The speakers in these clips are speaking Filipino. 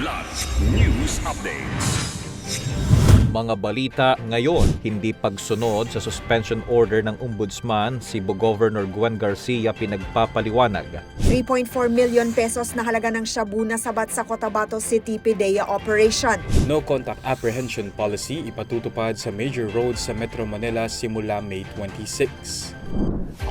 Kidlat News Updates. Mga balita ngayon, hindi pagsunod sa suspension order ng ombudsman si Governor Gwen Garcia pinagpapaliwanag. 3.4 million pesos na halaga ng shabu na sabat sa Cotabato City PIDEA operation. No contact apprehension policy ipatutupad sa major roads sa Metro Manila simula May 26.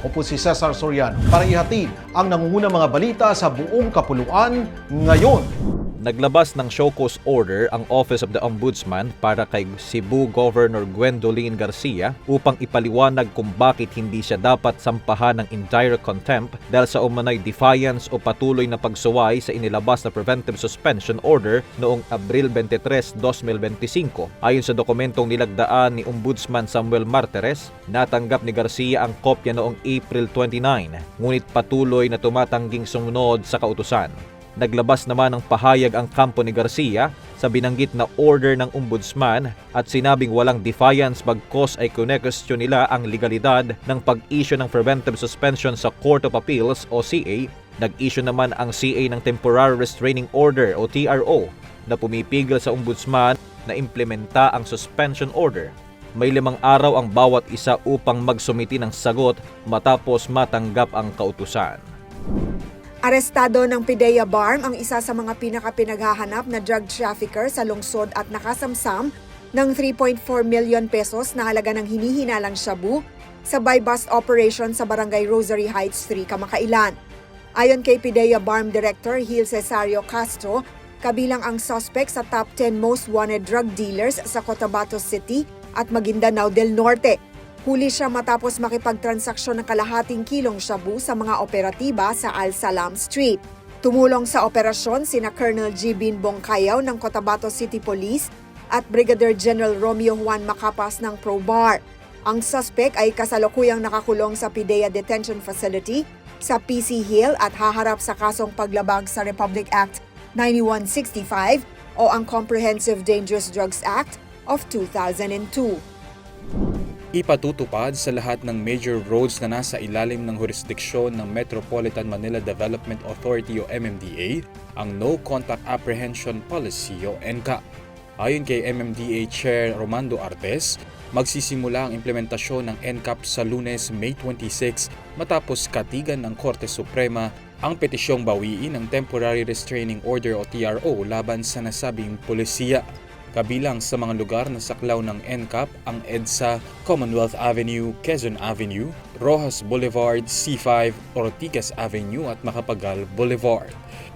Ako po si Cesar Soriano para ihatid ang nangungunang mga balita sa buong kapuluan ngayon. Naglabas ng show cause order ang Office of the Ombudsman para kay Cebu Governor Gwendolyn Garcia upang ipaliwanag kung bakit hindi siya dapat sampahan ng indirect contempt dahil sa umano'y defiance o patuloy na pagsuway sa inilabas na preventive suspension order noong Abril 23, 2025. Ayon sa dokumentong nilagdaan ni Ombudsman Samuel Martires, natanggap ni Garcia ang kopya noong April 29, ngunit patuloy na tumatangging sumunod sa kautusan. Naglabas naman ng pahayag ang kampo ni Garcia sa binanggit na order ng ombudsman at sinabing walang defiance bagkos ay kunekestyon nila ang legalidad ng pag-issue ng preventive suspension sa Court of Appeals o CA. Nag-issue naman ang CA ng Temporary Restraining Order o TRO na pumipigil sa ombudsman na implementa ang suspension order. May limang araw ang bawat isa upang magsumiti ng sagot matapos matanggap ang kautusan. Arestado ng PIDEA Barm ang isa sa mga pinakapinaghahanap na drug trafficker sa lungsod at nakasamsam ng 3.4 million pesos na halaga ng hinihinalang shabu sa buy-bust operation sa Barangay Rosary Heights 3, Kamakailan. Ayon kay PIDEA Barm Director Gil Cesario Castro, kabilang ang suspect sa top 10 most wanted drug dealers sa Cotabato City at Maguindanao del Norte. Huli siya matapos makipagtransaksyon ng kalahating kilong shabu sa mga operatiba sa Al Salam Street. Tumulong sa operasyon sina Colonel G. Bin Bongkayaw ng Cotabato City Police at Brigadier General Romeo Juan Macapas ng ProBar. Ang suspect ay kasalukuyang nakakulong sa PIDEA Detention Facility sa PC Hill at haharap sa kasong paglabag sa Republic Act 9165 o ang Comprehensive Dangerous Drugs Act of 2002. Ipatutupad sa lahat ng major roads na nasa ilalim ng jurisdiksyon ng Metropolitan Manila Development Authority o MMDA ang No Contact Apprehension Policy o NCAP. Ayon kay MMDA Chair Romando Artes, magsisimula ang implementasyon ng NCAP sa lunes May 26 matapos katigan ng Korte Suprema ang petisyong bawiin ng Temporary Restraining Order o TRO laban sa nasabing polisiya. Kabilang sa mga lugar na saklaw ng NCAP ang EDSA, Commonwealth Avenue, Quezon Avenue, Rojas Boulevard, C5, Ortigas Avenue at Makapagal Boulevard.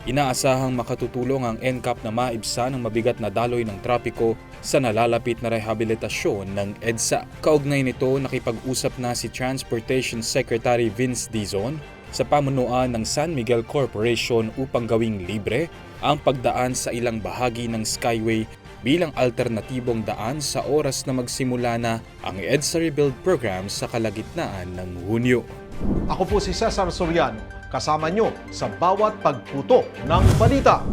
Inaasahang makatutulong ang NCAP na maibsan ang mabigat na daloy ng trapiko sa nalalapit na rehabilitasyon ng EDSA. Kaugnay nito, nakipag-usap na si Transportation Secretary Vince Dizon sa pamunuan ng San Miguel Corporation upang gawing libre ang pagdaan sa ilang bahagi ng Skyway bilang alternatibong daan sa oras na magsimula na ang EDSA Rebuild Program sa kalagitnaan ng Hunyo. Ako po si Cesar Soriano, kasama nyo sa bawat pagputo ng balita.